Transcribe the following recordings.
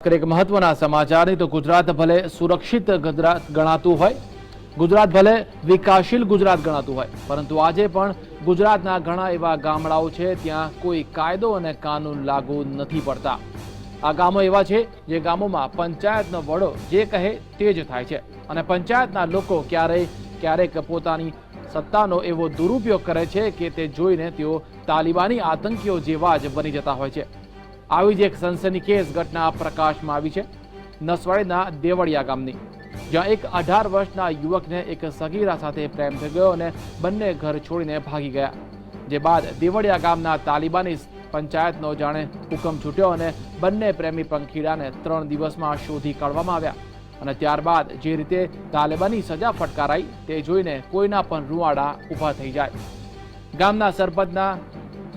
એક મહત્વના સમાચારની તો ગુજરાત ભલે સુરક્ષિત ગુજરાત ગણાતું હોય, ગુજરાત ભલે વિકાસશીલ ગુજરાત ગણાતું હોય, પરંતુ આજે પણ ગુજરાતના ઘણા એવા ગામડાઓ છે ત્યાં કોઈ કાયદો અને કાનૂન લાગુ નથી પડતા. આ ગામો એવા છે જે ગામોમાં પંચાયતનો વડો જે કહે તે જ થાય છે અને પંચાયતના લોકો ક્યારેય ક્યારેક પોતાની સત્તાનો એવો દુરુપયોગ કરે છે કે તે જોઈને તેઓ તાલિબાની આતંકીઓ જેવા જ બની જતા હોય છે. આવી જ એક સનસનીખેજ ઘટના પ્રકાશમાં આવી છે. નસવાડીના દેવળિયા ગામની. જ્યાં એક અઢાર વર્ષના યુવકને એક સગીરા સાથે પ્રેમ થઈ ગયો અને બંને ઘર છોડીને ભાગી ગયા. જે બાદ દેવળિયા ગામના તાલિબાની પંચાયતનો જાણે હુકમ છૂટ્યો અને બંને પ્રેમી પંખીડાને ત્રણ દિવસમાં શોધી કાઢવામાં આવ્યા. અને ત્યારબાદ જે રીતે તાલિબાની સજા ફટકારાઈ, તે જોઈને કોઈના પણ રૂવાડા ઊભા થઈ જાય. ગામના સરપંચના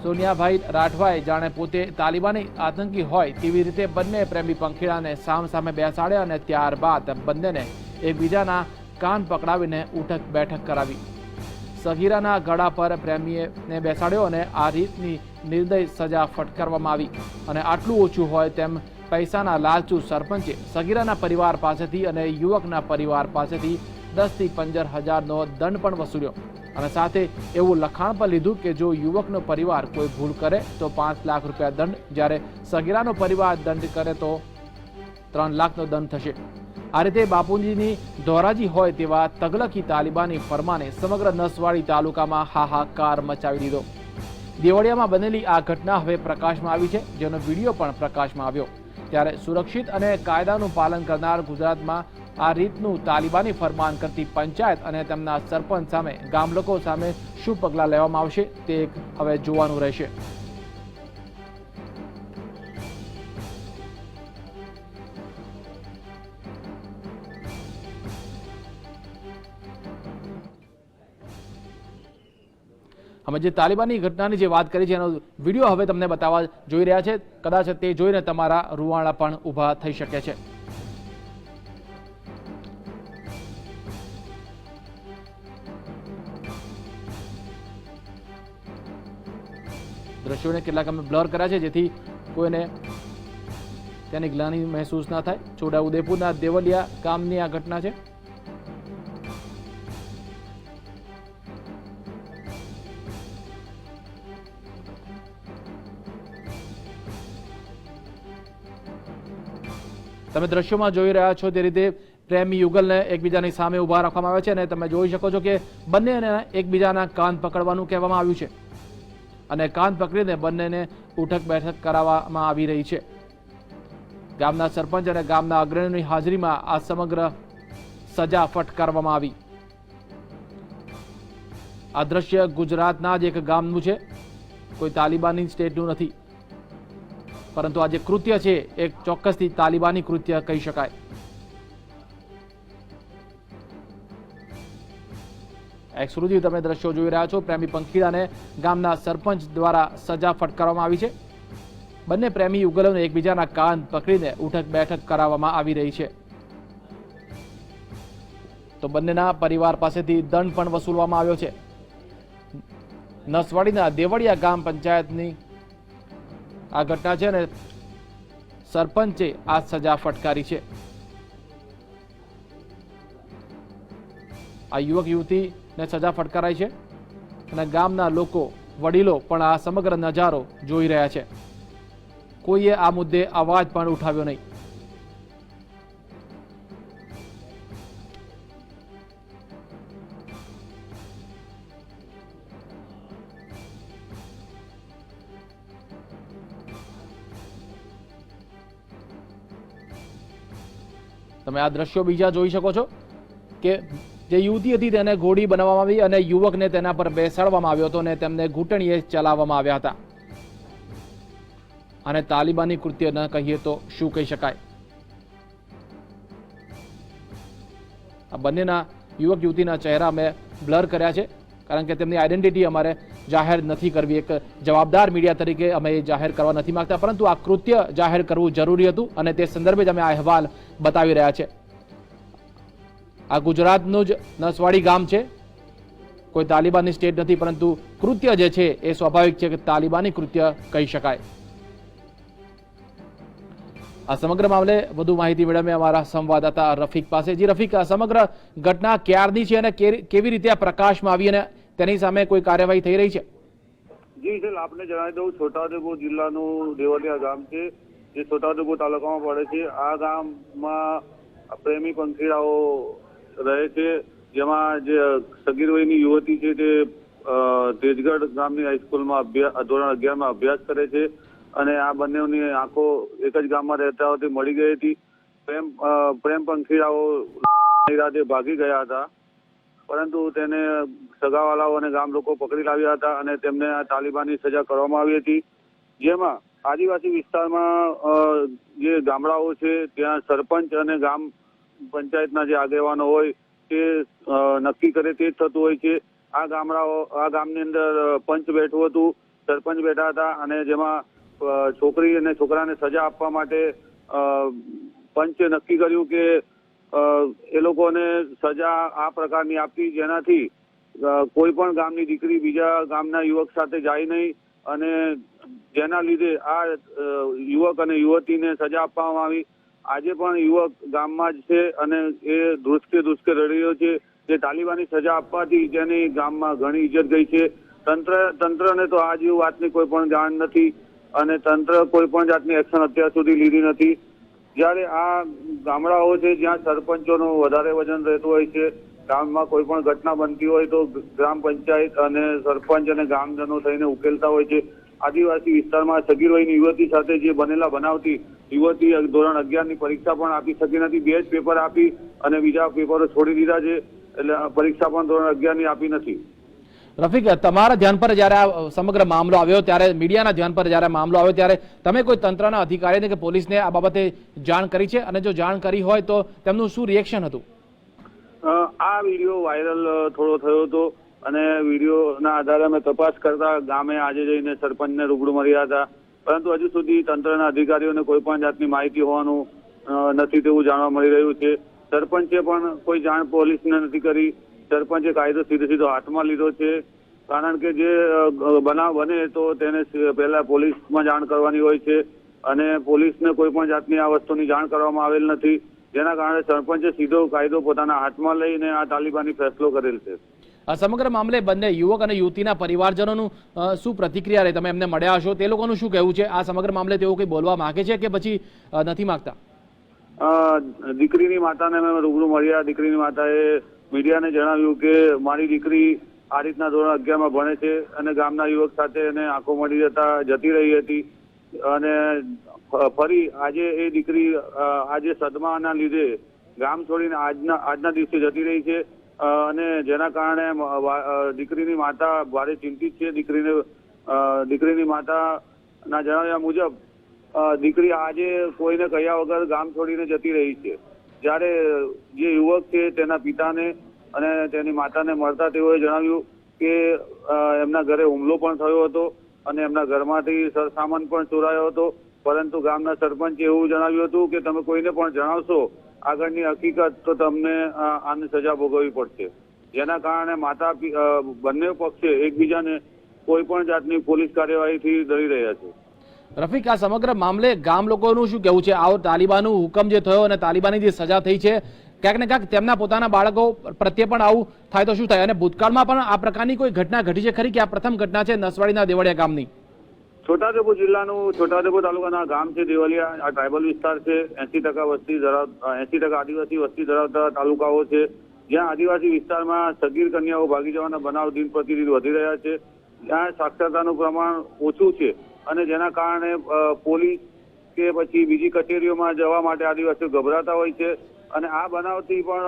સોનિયાભાઈ રાઠવાએ જાણે પોતે તાલિબાની આતંકી હોય તેવી રીતે બંને પ્રેમી પંખીડાને સામ સામે બેસાડ્યા અને ત્યારબાદ બંનેને એકબીજાના કાન પકડાવીને ઉઠક બેઠક કરાવી. સગીરાના ગળા પર પ્રેમીને બેસાડ્યો અને આ રીતની નિર્દય સજા ફટકારવામાં આવી. અને આટલું ઓછું હોય તેમ પૈસાના લાલચુ સરપંચે સગીરાના પરિવાર પાસેથી અને યુવકના પરિવાર પાસેથી દસથી પંદર હજારનો દંડ પણ વસૂલ્યો. અને સાથે એવું લખાણ પણ લીધું કે જો યુવકનો પરિવાર કોઈ ભૂલ કરે તો પાંચ લાખ રૂપિયા દંડ. જ્યારે સગીરાનો પરિવાર દંડ કરે તો ત્રણ લાખનો દંડ થશે. આ રીતે બાપુજીની ધોરાજી હોય તેવા તગલકી તાલિબાની ફરમાને સમગ્ર નસવાડી તાલુકામાં હાહાકાર મચાવી દીધો. દેવળિયામાં બનેલી આ ઘટના હવે પ્રકાશમાં આવી છે, જેનો વીડિયો પણ પ્રકાશમાં આવ્યો. ત્યારે સુરક્ષિત અને કાયદાનું પાલન કરનાર ગુજરાતમાં આ રીતનું તાલિબાની ફરમાન કરતી પંચાયત અને તેમના સરપંચ સામે ગામલોકો સામે શું પગલાં લેવામાં આવશે તે હવે જોવાનું રહેશે. અમે જે તાલિબાની ઘટનાની જે વાત કરી છે, એનો વીડિયો હવે તમને બતાવવા જોઈ રહ્યા છે. કદાચ તે જોઈને તમારા રૂવાણા પણ ઊભા થઈ શકે છે. દ્રશ્યોને કેટલાક અમે બ્લર કર્યા છે, જેથી કોઈને તેની ગ્લાની મહેસૂસ ના થાય. છોટાઉદેપુરના દેવલિયા ગામની આ ઘટના છે. તમે દ્રશ્યોમાં જોઈ રહ્યા છો તે રીતે પ્રેમી યુગલને એકબીજાની સામે ઊભા રાખવામાં આવે છે અને તમે જોઈ શકો છો કે બંનેને એકબીજાના કાન પકડવાનું કહેવામાં આવ્યું છે. અને કાન પકડીને બંનેને ઉઠક બેઠક કરાવવામાં આવી રહી છે. ગામના સરપંચ અને ગામના અગ્રણીની હાજરીમાં આ સમગ્ર સજા ફટકારવામાં આવી. આ દ્રશ્ય ગુજરાતના જ એક ગામનું છે. કોઈ તાલિબાની સ્ટેટનું નથી. પરંતુ આ જે કૃત્ય છે એ ચોક્કસથી તાલિબાની કૃત્ય કહી શકાય. એક્સક્લુઝિવ તમે દ્રશ્યો જોઈ રહ્યા છો. પ્રેમી પંખીડાને ગામના સરપંચ દ્વારા સજા ફટકારવામાં આવી છે. બંને પ્રેમી યુગલોને એકબીજાના કાન પકડીને ઉઠક બેઠક કરાવવામાં આવી રહી છે. તો બંનેના પરિવાર પાસેથી દંડ પણ વસૂલવામાં આવ્યો છે. નસવાડીના દેવળિયા ગામ પંચાયતની આ ઘટના છે અને સરપંચે આ સજા ફટકારી છે. આ યુવક યુવતીને સજા ફટકારાઈ છે. અને ગામના લોકો, વડીલો પણ આ સમગ્ર નજારો જોઈ રહ્યા છે. કોઈએ આ મુદ્દે અવાજ પણ ઉઠાવ્યો નહીં. તમે આ દ્રશ્યો બીજા જોઈ શકો છો કે જે યુવતી હતી તેને ઘોડી બનાવવામાં આવી અને યુવકને તેના પર બેસાડવામાં આવ્યો હતો અને તેમને ઘૂંટણીએ ચલાવવામાં આવ્યા હતા. અને તાલિબાની કૃત્ય ન કહીએ તો શું કહી શકાય? આ બંનેના યુવક યુવતીના ચહેરા મેં બ્લર કર્યા છે, કારણ કે તેમની આઈડેન્ટિટી અમારે જાહેર નથી કરવી. એક જવાબદાર મીડિયા તરીકે અમે એ જાહેર કરવા નથી માંગતા, પરંતુ આ કૃત્ય જાહેર કરવું જરૂરી હતું અને તે સંદર્ભે જ અમે આ અહેવાલ બતાવી રહ્યા છે. આ ગુજરાતનું જ નસવાડી ગામ છે. કોઈ તાલિબાની સ્ટેટ નથી, પરંતુ કૃત્ય જે છે એ સ્વાભાવિક છે કે તાલિબાની કૃત્ય કહી શકાય. આ સમગ્ર મામલે વધુ માહિતી મેળવે અમારા સંવાદદાતા રફીક પાસે. જી રફીક, આ સમગ્ર ઘટના ક્યારની છે અને કેવી રીતે આ પ્રકાશમાં આવી અને તેની સામે કોઈ કાર્યવાહી થઈ રહી છે? જી સર, આપને જણાવી દઉં, છોટાઉદેપુર જિલ્લાનું દેવલિયા ગામ છે. જે છોટાઉદેપુર તાલુકામાં પડે છે. આ ગામમાં પ્રેમી પંખીડાઓ રહે છે, જેમાં જે સગીર વયની યુવતી છે તે તેજગઢ ગામની હાઈસ્કૂલમાં અભ્યાસ ધોરણ અગિયારમાં અભ્યાસ કરે છે અને આ બંનેની આંખો એક જ ગામમાં રહેતા હોતી મળી ગઈ હતી. પ્રેમ પ્રેમ પંખીડાઓ રાતે ભાગી ગયા હતા. પરંતુ તેને સગાવાલાઓ અને ગામ લોકો પકડી લાવ્યા હતા અને તેમને આ તાલિબાનની સજા કરવામાં આવી હતી. જેમાં આદિવાસી વિસ્તારમાં જે ગામડાઓ છે, ત્યાં સરપંચ અને ગામ પંચાયતના જે આગેવાનો હોય તે નક્કી કરે તે જ થતું હોય છે. આ ગામડાઓ, આ ગામની અંદર પંચ બેઠું હતું, સરપંચ બેઠા હતા અને જેમાં છોકરી અને છોકરાને સજા આપવા માટે પંચે નક્કી કર્યું કે એ લોકોને સજા આ પ્રકારની આપવી જેનાથી કોઈ પણ ગામની દીકરી બીજા ગામના યુવક સાથે જાય નહીં અને જેના લીધે આ યુવક અને યુવતીને સજા આપવામાં આવી આજે પણ યુવક ગામમાં જ છે અને એ ધ્રુસકે ધ્રુસકે રડી છે. જે તાલિબાની સજા આપવાથી જેની ગામમાં ઘણી ઇજ્જત ગઈ છે. તંત્ર, તંત્રને તો આ જેવી વાતની કોઈ પણ જાણ નથી અને તંત્ર કોઈ પણ જાતની એક્શન અત્યાર સુધી લીધી નથી. જ્યારે આ ગામડાઓ છે જ્યાં સરપંચોનું વધારે વજન રહેતું હોય છે, ગામમાં કોઈ પણ ઘટના બનતી હોય તો ગ્રામ પંચાયત અને સરપંચ અને ગામજનો થઈને ઉકેલતા હોય છે. આદિવાસી વિસ્તારમાં સગીર વયની યુવતી સાથે જે બનેલા બનાવતી યુવતી ધોરણ અગિયારની પરીક્ષા પણ આપી શકી નથી. બે જ પેપર આપી અને બીજા પેપરો છોડી દીધા છે. એટલે પરીક્ષા પણ ધોરણ અગિયારની આપી નથી. રફીક તમારા ધ્યાન પર જ્યારે આ સમગ્ર મામલો આવ્યો ત્યારે મીડિયાના ધ્યાન પર જ્યારે મામલો આવ્યો ત્યારે તમે કોઈ તંત્રના અધિકારીને કે પોલીસને આ બાબતે જાણ કરી છે? અને જો જાણ કરી હોય તો તેમનું શું રિએક્શન હતું? આ વીડિયો વાયરલ થોડો થયો હતો અને વિડીયોના આધારે અમે તપાસ કરતા ગામે આજે જઈને સરપંચને રૂબરૂ મળ્યા હતા. પરંતુ હજુ સુધી તંત્રના અધિકારીઓને કોઈ પણ જાતની માહિતી હોવાનું નથી તેવું જાણવા મળી રહ્યું છે. સરપંચે પણ કોઈ જાણ પોલીસને નથી કરી. સરપંચે કાયદો સીધો સીધો હાથમાં લીધો છે. કારણ કે જે બનાવ બને તો તેને પહેલા પોલીસમાં જાણ કરવાની હોય છે. અને પોલીસને કોઈ પણ જાતની આ વસ્તુની જાણ કરવામાં આવેલ નથી. જેના કારણે સરપંચે સીધો કાયદો પોતાના હાથમાં લઈને આ તાલિબાની ફેસલો કરેલ છે. આ સમગ્ર મામલે બંને યુવક અને યુવતીના પરિવારજનોનું શું પ્રતિક્રિયા રહે? તમે એમને મળ્યા હશો. તે લોકોનું શું કહેવું છે? આ સમગ્ર મામલે તેઓ કંઈ બોલવા માગે છે કે પછી નથી માગતા? દીકરીની માતાને અમે રૂબરૂ મળ્યા. દીકરીની માતાએ મીડિયાને જણાવ્યું કે મારી દીકરી આ રીતના ધોરણ અગિયારમાં ભણે છે અને ગામના યુવક સાથે એને આંખો મળી જતા જતી રહી હતી. અને ફરી આજે એ દીકરી આજે સદમાના લીધે ગામ છોડીને આજના આજના દિવસે જતી રહી છે. અને જેના કારણે દીકરીની માતા ભારે ચિંતિત છે. દીકરીને દીકરીની માતાના જણાવ્યા મુજબ દીકરી આજે કોઈને કહ્યા વગર ગામ છોડીને જતી રહી છે. જ્યારે જે યુવક છે તેના પિતાને અને તેની માતાને મળતા તેઓએ જણાવ્યું કે એમના ઘરે હુમલો પણ થયો હતો અને એમના ઘરમાંથી સરસામાન પણ ચોરાયો હતો. પરંતુ ગામના સરપંચે એવું જણાવ્યું હતું કે, તમે કોઈને પણ જણાવશો આગળની હકીકત તો તમને આની સજા ભોગવવી પડશે. જેના કારણે માતા બંને પક્ષે એકબીજાને કોઈ પણ જાતની પોલીસ કાર્યવાહીથી ડરી રહ્યા છે. રફીક, આ સમગ્ર મામલે ગામ લોકોનું શું કહેવું છે? આવો તાલિબાનનું હુકમ જે થયો અને તાલિબાની જે સજા થઈ છે, ક્યાંક ને ક્યાંક તેમના પોતાના બાળકો પ્રત્યે પણ આવું થાય તો શું થાય? અને ભૂતકાળમાં પણ આ પ્રકારની કોઈ ઘટના ઘટી છે ખરી કે આ પ્રથમ ઘટના છે નસવાડીના દેવળિયા ગામની? છોટાઉદેપુર જિલ્લાનું છોટાઉદેપુર તાલુકાના ગામ છે દેવલિયા. આ ટ્રાઇબલ વિસ્તાર છે. એસી ટકા વસ્તી ધરાવ એસી ટકા આદિવાસી વસ્તી ધરાવતા તાલુકાઓ છે. જ્યાં આદિવાસી વિસ્તારમાં સગીર કન્યાઓ ભાગી જવાના બનાવ દિન પ્રતિદિન વધી રહ્યા છે. ત્યાં સાક્ષરતાનું પ્રમાણ ઓછું છે અને જેના કારણે પોલીસ કે પછી બીજી કચેરીઓમાં જવા માટે આદિવાસીઓ ગભરાતા હોય છે. અને આ બનાવથી પણ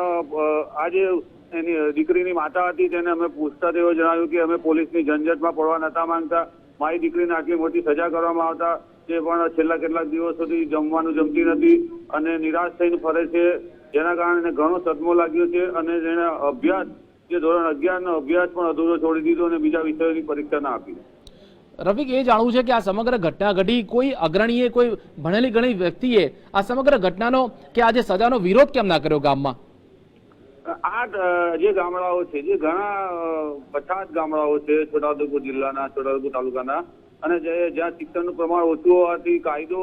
આજે એની દીકરીની માતા હતી, તેને અમે પૂછતા તેઓ જણાવ્યું કે અમે પોલીસની ઝંઝટમાં પડવા નતા માંગતા. મારી દીકરીને આટલી મોટી સજા કરવામાં આવતા તે પણ છેલ્લા કેટલાક દિવસ સુધી જમવાનું જમતી નથી અને નિરાશ થઈને ફરે છે. જેના કારણે ઘણો સદમો લાગ્યો છે અને જેને અભ્યાસ, જે ધોરણ અગિયારનો અભ્યાસ પણ અધૂરો છોડી દીધો અને બીજા વિષયોની પરીક્ષા ના આપી. રફીક, એ જાણવું છે કે આ સમગ્ર ઘટના ઘટી કોઈ અગ્રણીએ, કોઈ ભણેલી ગણી વ્યક્તિએ આ સમગ્ર ઘટનાનો કે આજે સજાનો વિરોધ કેમ ના કર્યો ગામમાં? આ જે ગામડાઓ છે, જે ઘણા પછાત ગામડાઓ છે, છોટાઉદેપુર જિલ્લાના, છોટાઉદેપુર તાલુકાના, અને જે, જ્યાં શિક્ષણનું પ્રમાણ ઓછું હોવાથી કાયદો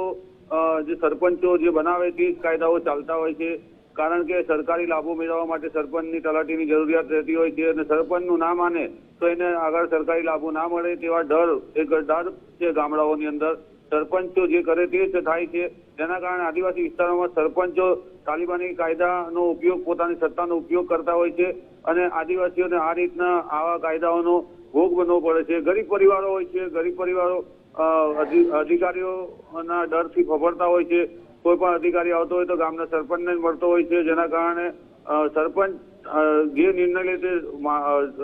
જે સરપંચો જે બનાવે તે કાયદાઓ ચાલતા હોય છે. કારણ કે સરકારી લાભો મેળવવા માટે સરપંચની તલાટીની જરૂરિયાત રહેતી હોય છે અને સરપંચનું ના માને તો એને આગળ સરકારી લાભો ના મળે તેવા ડર એક ડર છે ગામડાઓની અંદર. સરપંચો જે કરે તે જ થાય છે. જેના કારણે આદિવાસી વિસ્તારોમાં સરપંચો તાલિબાની કાયદાનો ઉપયોગ, પોતાની સત્તાનો ઉપયોગ કરતા હોય છે અને આદિવાસીઓને આ રીતના આવા કાયદાઓનો ભોગ બનવો પડે છે. ગરીબ પરિવારો હોય છે, ગરીબ પરિવારો અધિકારીઓના ડરથી ફફડતા હોય છે. કોઈ પણ અધિકારી આવતો હોય તો ગામના સરપંચને મળતો હોય છે, જેના કારણે સરપંચ જે નિર્ણય લે તે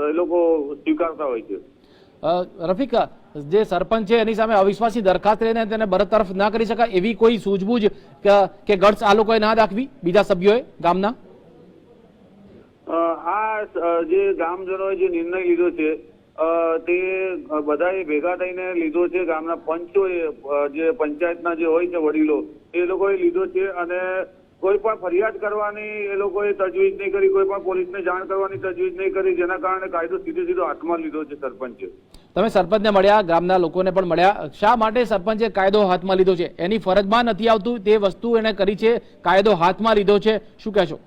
એ લોકો સ્વીકારતા હોય છે. રફીક જે સરપંચ છે, એની સામે અવિશ્વાસની દરખાસ્ત લઈને તેને બરતરફ ના કરી શકાય એવી કોઈ સૂઝબૂઝ કે ગટ્સ આ લોકોએ ના દાખવી, બીજા સભ્યોએ ગામના? આ જે ગામજનોએ જે નિર્ણય લીધો છે તે બધાએ ભેગા થઈને લીધો છે, ગામના પંચોએ જે પંચાયતના જે હોય છે વડીલો, એ લોકોએ લીધો છે અને કોઈ પણ ફરિયાદ કરવાની એ લોકોએ તજવીજ નહીં કરી, કોઈ પણ પોલીસને જાણ કરવાની તજવીજ નહીં કરી, જેના કારણે કાયદો સીધો સીધો હાથમાં લીધો છે સરપંચે. તમે સરપંચને મળ્યા, ગામના લોકોને પણ મળ્યા. શા માટે સરપંચે કાયદો હાથમાં લીધો છે? એની ફરજમાં નથી આવતું. તે વસ્તુ એને કરી છે, કાયદો હાથમાં લીધો છે. શું કહેશો?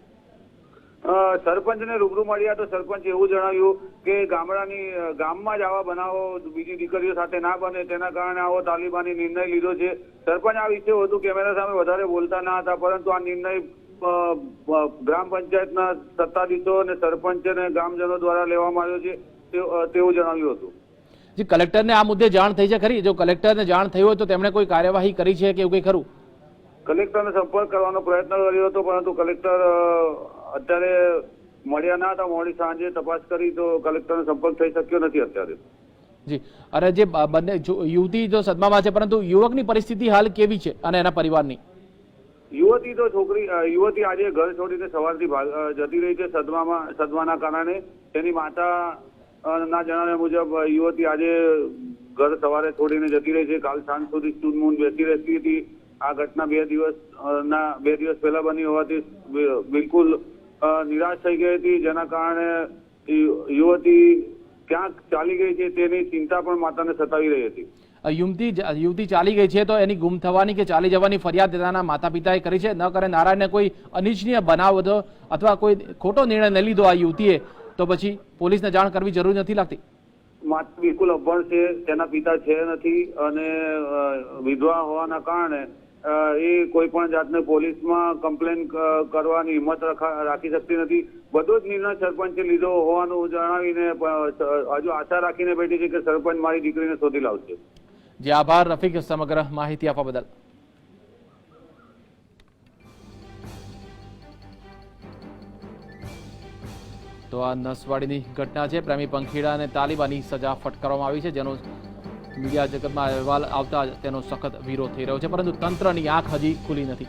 સરપંચને રૂબરૂ મળ્યા તો સરપંચે એવું જણાવ્યું કે ગામડાની ગામમાં જ આવા બનાવો બીજી દીકરીઓ સાથે ના બને. તેના કારણે આવો તાલિબાની નિર્ણય લીધો છે. સરપંચ આ વિશે વધુ કેમેરા સામે વધારે બોલતા ના હતા, પરંતુ આ નિર્ણય ગ્રામ પંચાયતના સત્તાધીશો અને સરપંચ અને ગામજનો દ્વારા લેવામાં આવ્યો છે. તેવું જણાવ્યું હતું. જે કલેક્ટરને આ મુદ્દે જાણ થઈ છે ખરી? જો કલેક્ટરને જાણ થઈ હોય તો તેમણે કોઈ કાર્યવાહી કરી છે કે એવું કંઈ ખરું? કલેક્ટરને સંપર્ક કરવાનો પ્રયત્ન કર્યો હતો પરંતુ કલેક્ટર અત્યારે મળ્યા ના હતા. મોડી સાંજે તપાસ કરી તો કલેક્ટરનો સંપર્ક થઈ શક્યો નથી અત્યારે. જી. અને જે બંને યુવતી જો સદમામાં છે પરંતુ યુવકની પરિસ્થિતિ હાલ કેવી છે અને એના પરિવારની? યુવતી તો છોકરી યુવતી આજે ઘર છોડીને સવારથી જતી રહી છે સદમામાં સદમાના કારણે. તેની માતા ના જણાવ્યા મુજબ યુવતી આજે ઘર સવારે છોડીને જતી રહી છે. કાલ સાંજ સુધી ચૂનમૂન બેસી રહેતી હતી. આ ઘટના બે દિવસ ના, બે દિવસ પહેલા બની હોવાથી બિલકુલ નિરાશ થઈ ગઈ હતી. જેના કારણે યુવતી ક્યાંક ચાલી ગઈ છે તેની ચિંતા પણ માતાને સતાવી રહી હતી. યુવતી યુવતી ચાલી ગઈ છે તો એની ગુમ થવાની કે ચાલી જવાની ફરિયાદ તેના માતા પિતાએ કરી છે? ન કરે નારાયણને કોઈ અનિચ્છનીય બનાવ અથવા કોઈ ખોટો નિર્ણય ન લીધો આ યુવતીએ? તો પછી પોલીસને જાણ કરવી જરૂરી નથી લાગતી? માતા બિલકુલ અભણ છે તેના પિતા છે નથી અને વિધવા હોવાના કારણે એ કોઈ પણ જાતને પોલીસમાં કમ્પ્લેન કરવાની હિંમત રાખી શકતી નથી. બધો જ નિર્ણય સરપંચે લીધો હોવાનું જણાવીને હજુ આશા રાખીને બેઠી છે કે સરપંચ મારી દીકરીને શોધી લાવશે. જે આભાર રફીક સમગ્ર માહિતી આપવા બદલ. તો આ નસવાડીની ઘટના છે. પ્રેમી પંખીડા અને તાલિબાની સજા ફટકારવામાં આવી છે. જેનો મીડિયા જગતમાં અહેવાલ આવતા તેનો સખત વિરોધ થઈ રહ્યો છે. પરંતુ તંત્રની આંખ હજી ખુલી નથી.